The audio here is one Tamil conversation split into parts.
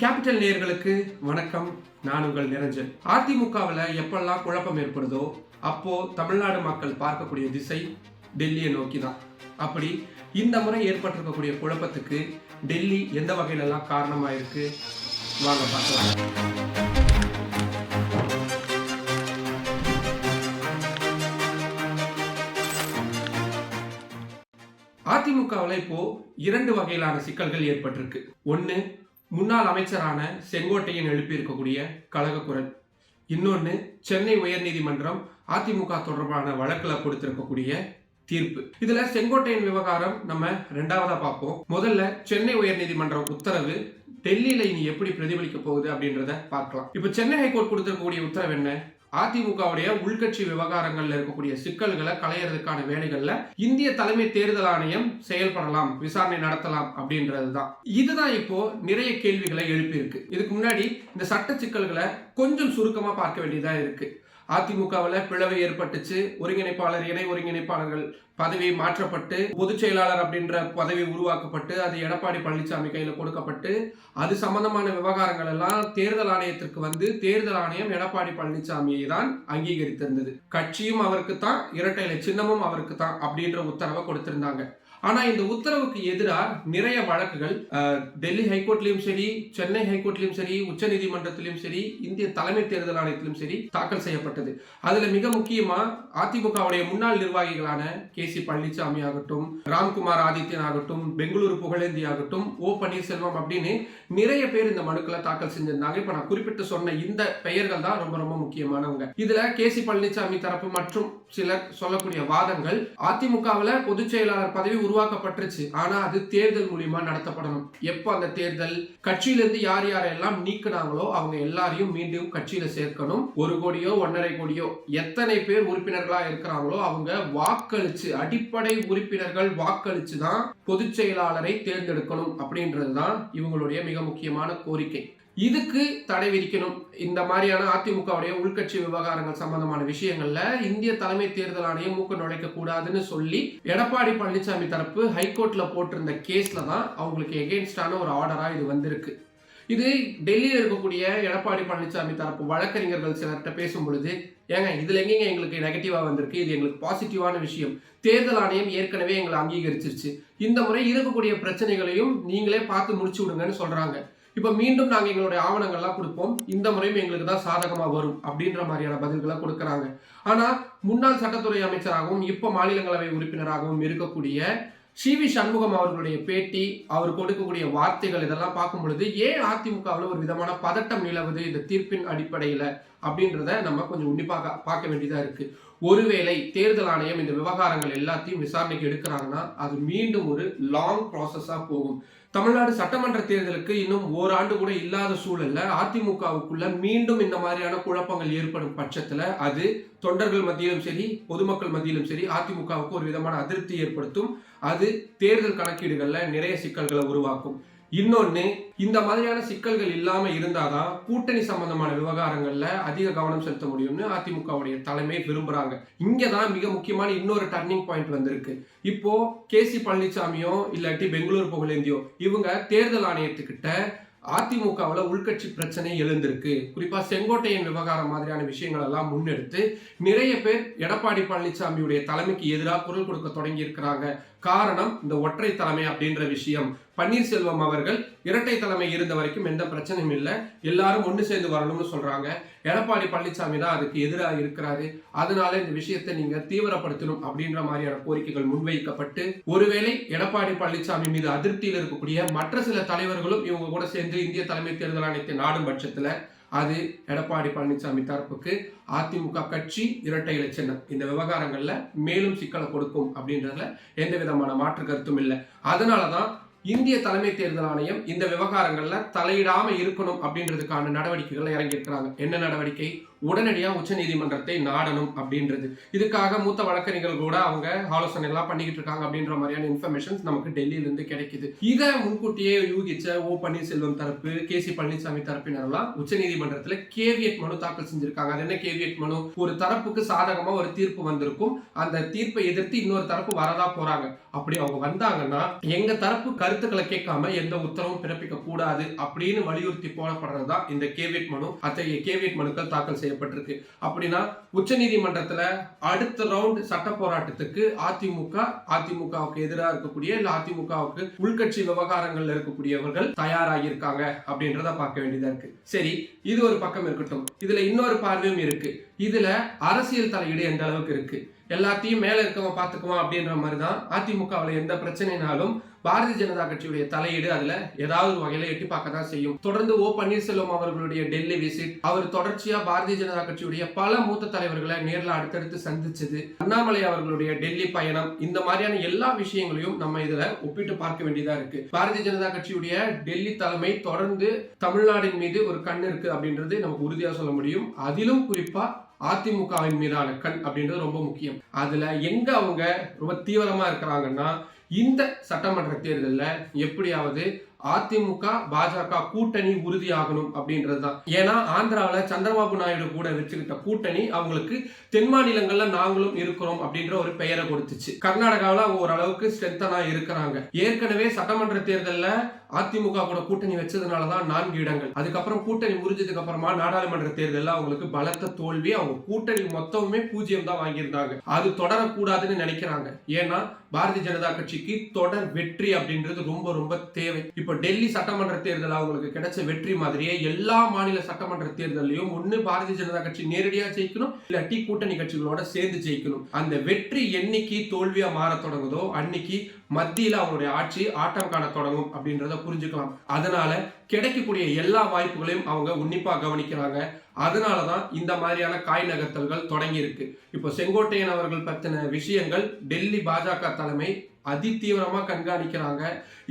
கேபிட்டல் நேயர்களுக்கு வணக்கம். நான் உங்கள் நிரஞ்சன். அதிமுகவில் எப்பெல்லாம் குழப்பம் ஏற்படுதோ அப்போ தமிழ்நாடு மக்கள் பார்க்கக்கூடிய திசை டெல்லியை நோக்கி தான் அப்படி இந்த முறை ஏற்பட்டிருக்கக்கூடிய குழப்பத்துக்கு டெல்லி எந்த வகையிலெல்லாம் காரணமாக இருக்கு வாங்க பார்க்கலாம். அதிமுகவில் இப்போ இரண்டு வகையிலான சிக்கல்கள் ஏற்பட்டிருக்கு. ஒன்று முன்னாள் அமைச்சரான செங்கோட்டையன் எழுப்பியிருக்கக்கூடிய கழகக்குரல். கழக குரல் இன்னொன்று சென்னை உயர்நீதிமன்றம் அதிமுக தொடர்பான வழக்கில் கொடுத்திருக்கக்கூடிய தீர்ப்பு. இதுல செங்கோட்டையன் விவகாரம் நம்ம ரெண்டாவதா பார்ப்போம். முதல்ல சென்னை உயர்நீதிமன்றம் உத்தரவு டெல்லியில இனி எப்படி பிரதிபலிக்க போகுது அப்படின்றத பார்க்கலாம். இப்ப சென்னை ஹைகோர்ட் கொடுத்திருக்கக்கூடிய உத்தரவு என்ன? அதிமுகவுடைய உள்கட்சி விவகாரங்கள்ல இருக்கக்கூடிய சிக்கல்களை களையறதுக்கான வேலைகள்ல இந்திய தலைமை தேர்தல் ஆணையம் செயல்படலாம் விசாரணை நடத்தலாம் அப்படின்றதுதான். இதுதான் இப்போ நிறைய கேள்விகளை எழுப்பியிருக்கு. இதுக்கு முன்னாடி இந்த சட்ட சிக்கல்களை கொஞ்சம் சுருக்கமா பார்க்க வேண்டியதா இருக்கு. அதிமுகவில் பிளவு ஏற்பட்டுச்சு. ஒருங்கிணைப்பாளர் இணை ஒருங்கிணைப்பாளர்கள் பதவி மாற்றப்பட்டு பொதுச் செயலாளர் அப்படின்ற பதவி உருவாக்கப்பட்டு அது எடப்பாடி பழனிசாமி கையில் கொடுக்கப்பட்டு அது சம்பந்தமான விவகாரங்கள் எல்லாம் தேர்தல் ஆணையத்திற்கு வந்து தேர்தல் ஆணையம் எடப்பாடி பழனிசாமியை தான் அங்கீகரித்திருந்தது. கட்சியும் அவருக்கு தான் இரட்டை இலை சின்னமும் அவருக்கு தான் அப்படின்ற உத்தரவை கொடுத்திருந்தாங்க. ஆனா இந்த உத்தரவுக்கு எதிராக நிறைய வழக்குகள் டெல்லி ஹைகோர்ட்லயும் சரி சென்னை ஹைகோர்ட்லயும் சரி உச்ச நீதிமன்றத்திலும் சரி இந்திய தலைமை தேர்தல் ஆணையத்திலும் சரி தாக்கல் செய்யப்பட்டது. அதுல மிக முக்கியமா அதிமுகவுடைய முன்னாள் நிர்வாகிகளான கே சி பழனிசாமி ஆகட்டும் ராம்குமார் ஆதித்யன் ஆகட்டும் பெங்களூரு புகழேந்தி ஆகட்டும் ஓ பன்னீர்செல்வம் அப்படின்னு நிறைய பேர் இந்த மனுக்களை தாக்கல் செஞ்சிருந்தாங்க. இப்ப நான் குறிப்பிட்டு சொன்ன இந்த பெயர்கள் தான் ரொம்ப ரொம்ப முக்கியமானவங்க. இதுல கே சி பழனிசாமி தரப்பு மற்றும் சிலர் சொல்லக்கூடிய வாதங்கள் அதிமுகவில் பொதுச் செயலாளர் பதவி உருவாக்கப்பட்டுருச்சு. ஆனா அது தேர்தல் மூலியமா நடத்தப்படணும். எப்போ அந்த தேர்தல் கட்சியிலிருந்து யார் யாரெல்லாம் நீக்குனாங்களோ அவங்க எல்லாரையும் மீண்டும் கட்சியில சேர்க்கணும். ஒரு கோடியோ ஒன்னரை கோடியோ எத்தனை பேர் உறுப்பினர்களா இருக்கிறாங்களோ அவங்க வாக்களிச்சு அடிப்படை உறுப்பினர்கள் வாக்களிச்சு தான் பொதுச் செயலாளரை தேர்ந்தெடுக்கணும் அப்படின்றது தான் இவங்களுடைய மிக முக்கியமான கோரிக்கை. இதுக்கு தடை விதிக்கணும். இந்த மாதிரியான அதிமுகவுடைய உள்கட்சி விவகாரங்கள் சம்பந்தமான விஷயங்கள்ல இந்திய தலைமை தேர்தல் ஆணையம் மூக்க நுழைக்க கூடாதுன்னு சொல்லி எடப்பாடி பழனிசாமி தரப்பு ஹைகோர்ட்ல போட்டிருந்த கேஸ்ல தான் அவங்களுக்கு எகெயின்ஸ்டான ஒரு ஆர்டரா இது வந்திருக்கு. இது டெல்லியில் இருக்கக்கூடிய எடப்பாடி பழனிசாமி தரப்பு வழக்கறிஞர்கள் சிலர்கிட்ட பேசும் பொழுது ஏங்க இதுல எங்கேங்க எங்களுக்கு நெகட்டிவா வந்திருக்கு? இது எங்களுக்கு பாசிட்டிவான விஷயம். தேர்தல் ஆணையம் ஏற்கனவே எங்களை அங்கீகரிச்சிருச்சு. இந்த முறை இருக்கக்கூடிய பிரச்சனைகளையும் நீங்களே பார்த்து முடிச்சு விடுங்கன்னு சொல்றாங்க. இப்ப மீண்டும் நாங்க எங்களுடைய ஆவணங்கள்லாம் கொடுப்போம். இந்த முறையும் எங்களுக்கு தான் சாதகமா வரும் அப்படின்ற மாதிரியான பதில்களை கொடுக்கறாங்க. ஆனா முன்னாள் சட்டத்துறை அமைச்சராகவும் இப்ப மாநிலங்களவை உறுப்பினராகவும் இருக்கக்கூடிய சி வி சண்முகம் அவர்களுடைய பேட்டி அவர் கொடுக்கக்கூடிய வார்த்தைகள் இதெல்லாம் பார்க்கும் பொழுது ஏன் அதிமுகவில் ஒரு விதமான பதட்டம் நிலவுது இந்த தீர்ப்பின் அடிப்படையில்? அப்படின்றத நம்ம கொஞ்சம் உன்னிப்பாக பார்க்க வேண்டியதாக இருக்கு. ஒருவேளை தேர்தல் ஆணையம் இந்த விவகாரங்கள் எல்லாத்தையும் விசாரணைக்கு எடுக்கிறாங்கன்னா அது மீண்டும் ஒரு லாங் ப்ராசஸாக போகும். தமிழ்நாடு சட்டமன்ற தேர்தலுக்கு இன்னும் ஓராண்டு கூட இல்லாத சூழல்ல அதிமுகவுக்குள்ள மீண்டும் இந்த மாதிரியான குழப்பங்கள் ஏற்படும் பட்சத்துல அது தொண்டர்கள் மத்தியிலும் சரி பொதுமக்கள் மத்தியிலும் சரி அதிமுகவுக்கு ஒரு விதமான அதிருப்தி ஏற்படுத்தும். அது தேர்தல் கணக்கீடுகள்ல நிறைய சிக்கல்களை உருவாக்கும். இன்னொன்று இந்த மாதிரியான சிக்கல்கள் இல்லாம இருந்தாதான் கூட்டணி சம்பந்தமான விவகாரங்களில் அதிக கவனம் செலுத்த முடியும்னு அதிமுகவுடைய தலைமை இங்கே தான் மிக முக்கியமான இன்னொரு டர்னிங் பாயிண்ட் வந்திருக்கு. இப்போ கே சி பழனிசாமியோ இல்லாட்டி பெங்களூர் புகழேந்தியோ இவங்க தேர்தல் ஆணையத்துக்கிட்ட அதிமுகவில் உள்கட்சி பிரச்சனை எழுந்திருக்கு. குறிப்பாக செங்கோட்டையன் விவகாரம் மாதிரியான விஷயங்கள் எல்லாம் முன்னெடுத்து நிறைய பேர் எடப்பாடி பழனிசாமியுடைய தலைமைக்கு எதிராக குரல் கொடுக்க தொடங்கி இருக்கிறாங்க காரணம் இந்த ஒற்றை தலைமை அப்படின்ற விஷயம். பன்னீர்செல்வம் அவர்கள் இரட்டை தலைமை இருந்த வரைக்கும் எந்த பிரச்சனையும் இல்லை. எல்லாரும் ஒன்று சேர்ந்து வரணும்னு சொல்றாங்க. எடப்பாடி பழனிசாமி தான் அதுக்கு எதிராக இருக்கிறாரு. அதனால இந்த விஷயத்தை நீங்க தீவிரப்படுத்தணும் அப்படின்ற மாதிரியான கோரிக்கைகள் முன்வைக்கப்பட்டு ஒருவேளை எடப்பாடி பழனிசாமி மீது அதிருப்தியில் இருக்கக்கூடிய மற்ற சில தலைவர்களும் இவங்க கூட சேர்ந்து இந்திய தலைமை தேர்தல் ஆணையத்தை நாடும் பட்சத்துல அது எடப்பாடி பழனிசாமி தரப்புக்கு அதிமுக கட்சி இரட்டை இலை சின்னம். இந்த விவகாரங்கள்ல மேலும் சிக்கலை கொடுக்கும் அப்படின்றதுல எந்த விதமான மாற்று கருத்தும் இல்லை. அதனாலதான் இந்திய தலைமை தேர்தல் ஆணையம் இந்த விவகாரங்களில் தலையிடாமல் இருக்கணும் அப்படின்றதுக்கான நடவடிக்கைகளை இறங்கியிருக்கிறாங்க. என்ன நடவடிக்கை? உடனடியா உச்சநீதிமன்றத்தை நாடணும் அப்படின்றது. இதுக்காக மூத்த வழக்கறிஞர்கள் கூட அவங்க ஆலோசனை எல்லாம் பண்ணிக்கிட்டு இருக்காங்க அப்படின்ற மாதிரியான இன்ஃபர்மேஷன்ஸ் நமக்கு டெல்லியில இருந்து கிடைக்குது. இதை முன்கூட்டியே யூகிச்ச ஓ பன்னீர்செல்வம் தரப்பு கே சி பழனிசாமி தரப்பினரெல்லாம் உச்சநீதிமன்றத்தில் கேவியட் மனு தாக்கல் செஞ்சிருக்காங்க. அது என்ன கேவியட் மனு? ஒரு தரப்புக்கு சாதகமா ஒரு தீர்ப்பு வந்திருக்கும். அந்த தீர்ப்பை எதிர்த்து இன்னொரு தரப்பு வரதா போறாங்க. அப்படி அவங்க வந்தாங்கன்னா எங்க தரப்பு கருத்துக்களை கேட்காம எந்த உத்தரவும் பிறப்பிக்க கூடாது அப்படின்னு வலியுறுத்தி போடப்படுறதுதான் இந்த கேவியட் மனு. அத்தகைய கேவியட் மனுக்கள் தாக்கல் செய்யப்பட்டிருக்கு. அப்படின்னா உச்சநீதிமன்றத்துல அடுத்த ரவுண்ட் சட்ட போராட்டத்துக்கு அதிமுக அதிமுகவுக்கு எதிராக இருக்கக்கூடிய இல்ல அதிமுகவுக்கு உள்கட்சி விவகாரங்கள்ல இருக்கக்கூடியவர்கள் தயாராகி இருக்காங்க அப்படின்றத பார்க்க வேண்டியதா இருக்கு. சரி இது ஒரு பக்கம் இருக்கட்டும். இதுல இன்னொரு பார்வையும் இருக்கு. இதுல அரசியல் தலையீடு எந்த அளவுக்கு இருக்கு? எல்லாத்தையும் மேல இருக்கவன் பாத்துக்குவோம் அப்படின்ற மாதிரி தான் அதிமுகவில் எந்த பிரச்சனைனாலும் பாரதிய ஜனதா கட்சியுடைய தலையீடு அதுல ஏதாவது ஒரு வகையில எட்டி பார்க்க தான் செய்யும். தொடர்ந்து ஓ பன்னீர்செல்வம் அவர்களுடைய டெல்லி விசிட் அவர் தொடர்ச்சியா பாரதிய ஜனதா கட்சியுடைய பல மூத்த தலைவர்களை நேரில் அடுத்தடுத்து சந்திச்சது. அண்ணாமலை அவர்களுடைய டெல்லி பயணம் இந்த மாதிரியான எல்லா விஷயங்களையும் நம்ம இதுல ஒப்பிட்டு பார்க்க வேண்டியதா இருக்கு. பாரதிய ஜனதா கட்சியுடைய டெல்லி தலைமை தொடர்ந்து தமிழ்நாட்டின் மீது ஒரு கண் இருக்கு அப்படின்றது நமக்கு உறுதியா சொல்ல முடியும். அதிலும் குறிப்பா அதிமுகவின் மீதான கண் அப்படின்றது ரொம்ப முக்கியம். அதுல எங்க அவங்க ரொம்ப தீவிரமா இருக்கிறாங்கன்னா இந்த சட்டமன்ற தேர்தலில் எப்படியாவது அதிமுக பாஜக கூட்டணி உறுதியாகணும் அப்படின்றது தான் ஏன்னா ஆந்திராவில் சந்திரபாபு நாயுடு கூட வச்சுக்கிட்ட கூட்டணி அவங்களுக்கு தென் மாநிலங்களில் நாங்களும் இருக்கிறோம் அப்படின்ற ஒரு பெயரை கொடுத்துச்சு. கர்நாடகாவில் அவங்க ஓரளவுக்கு ஸ்ட்ரென்தனா இருக்கிறாங்க. ஏற்கனவே சட்டமன்ற தேர்தலில் அதிமுக கூட கூட்டணி வச்சதுனால தான் நான்கு இடங்கள். அதுக்கப்புறம் கூட்டணி முறிஞ்சதுக்கு அப்புறமா நாடாளுமன்ற தேர்தலில் அவங்களுக்கு பலத்த தோல்வி அவங்க கூட்டணி மொத்தமுமே பூஜ்ஜியம் தான் வாங்கியிருந்தாங்க. அது தொடரக்கூடாதுன்னு நினைக்கிறாங்க. ஏன்னா பாரதிய ஜனதா கட்சிக்கு தொடர் வெற்றி அப்படின்றது ரொம்ப ரொம்ப தேவை. இப்போ டெல்லி சட்டமன்ற தேர்தல் அவங்களுக்கு கிடைச்ச வெற்றி மாதிரியே எல்லா மாநில சட்டமன்ற தேர்தலையும் ஒன்னு பாரதிய ஜனதா கட்சி நேரடியாக ஜெயிக்கணும் இல்லாட்டி கூட்டணி கட்சிகளோட சேர்ந்து ஜெயிக்கணும். அந்த வெற்றி என்னைக்கு தோல்வியா மாற தொடங்குதோ அன்னைக்கு மத்தியில அவங்களுடைய ஆட்சி ஆட்டம் காண தொடங்கும் அப்படின்றத புரிஞ்சுக்கலாம். அதனால கிடைக்கக்கூடிய எல்லா வாய்ப்புகளையும் அவங்க உன்னிப்பா கவனிக்கிறாங்க. அதனால தான் இந்த மாதிரியான காய் நகர்த்தல்கள் தொடங்கி இருக்கு இப்போ செங்கோட்டையன் அவர்கள் பற்றின விஷயங்கள் டெல்லி பாஜக தலைமை அதிதீவிரமா கண்காணிக்கிறாங்க.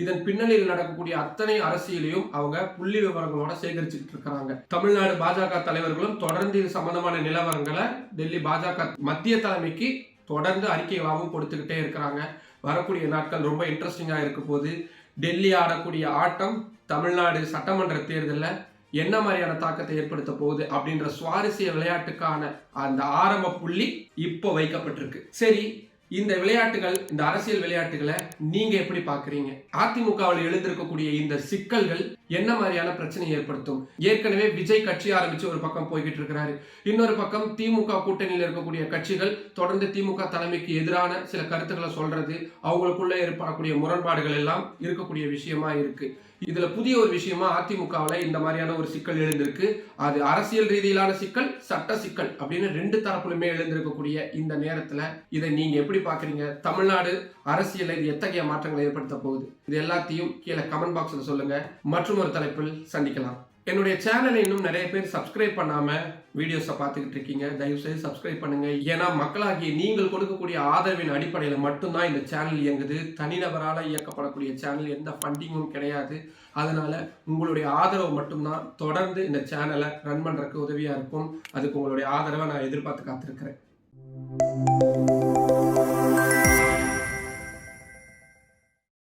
இதன் பின்னணியில் நடக்கக்கூடிய அத்தனை அரசியலையும் அவங்க புள்ளி விவரங்களோட சேகரிச்சுட்டு இருக்கிறாங்க. தமிழ்நாடு பாஜக தலைவர்களும் தொடர்ந்து இது சம்பந்தமான நிலவரங்களை டெல்லி பாஜக மத்திய தலைமைக்கு தொடர்ந்து அறிக்கைகளாகவும் கொடுத்துக்கிட்டே இருக்கிறாங்க. வரக்கூடிய நாட்கள் ரொம்ப இன்ட்ரெஸ்டிங்காக இருக்க போது டெல்லி ஆடக்கூடிய ஆட்டம் தமிழ்நாடு சட்டமன்ற தேர்தலில் என்ன மாதிரியான தாக்கத்தை ஏற்படுத்த போகுது அப்படின்ற சுவாரஸ்ய விளையாட்டுக்கான அந்த ஆரம்ப புள்ளி இப்போ வைக்கப்பட்டிருக்கு. சரி இந்த விளையாட்டுகள் இந்த அரசியல் விளையாட்டுகளை நீங்க எப்படி பாக்குறீங்க அதிமுகவில் எழுந்திருக்கக்கூடிய இந்த சிக்கல்கள் என்ன மாதிரியான பிரச்சனை ஏற்படுத்தும்? ஏற்கனவே விஜய் கட்சி ஆரம்பிச்சு ஒரு பக்கம் போய்கிட்டு இருக்கிறாரு. இன்னொரு பக்கம் திமுக கூட்டணியில் இருக்கக்கூடிய கட்சிகள் தொடர்ந்து திமுக தலைமைக்கு எதிரான சில கருத்துக்களை சொல்றது அவங்களுக்குள்ள ஏற்படக்கூடிய முரண்பாடுகள் எல்லாம் இருக்கக்கூடிய விஷயமா இருக்கு. இதுல புதிய ஒரு விஷயமா அதிமுகவில் இந்த மாதிரியான ஒரு சிக்கல் எழுந்திருக்கு. அது அரசியல் ரீதியிலான சிக்கல் சட்ட சிக்கல் அப்படின்னு ரெண்டு தரப்புலுமே எழுந்திருக்கக்கூடிய இந்த நேரத்துல இதை நீங்க எப்படி பாக்குறீங்க? தமிழ்நாடு அரசியல் இது எத்தகைய மாற்றங்களை ஏற்படுத்த போகுது? இது எல்லாத்தையும் கீழே கமெண்ட் பாக்ஸ்ல சொல்லுங்க. மற்றும் ஒரு தலைப்பில் சந்திக்கலாம். என்னுடைய சேனலை இன்னும் நிறைய பேர் சப்ஸ்கிரைப் பண்ணாமல் வீடியோஸை பார்த்துக்கிட்டு இருக்கீங்க. தயவு செய்து சப்ஸ்கிரைப் பண்ணுங்க. ஏன்னா மக்களாகிய நீங்கள் கொடுக்கக்கூடிய ஆதரவின் அடிப்படையில் மட்டும்தான் இந்த சேனல் இயங்குது. தனிநபரால் இயக்கப்படக்கூடிய சேனல் எந்த ஃபண்டிங்கும் கிடையாது. அதனால் உங்களுடைய ஆதரவு மட்டும்தான் தொடர்ந்து இந்த சேனலை ரன் பண்ணுறதுக்கு உதவியாக இருக்கும். அதுக்கு உங்களுடைய ஆதரவை நான் எதிர்பார்த்து காத்திருக்கிறேன்.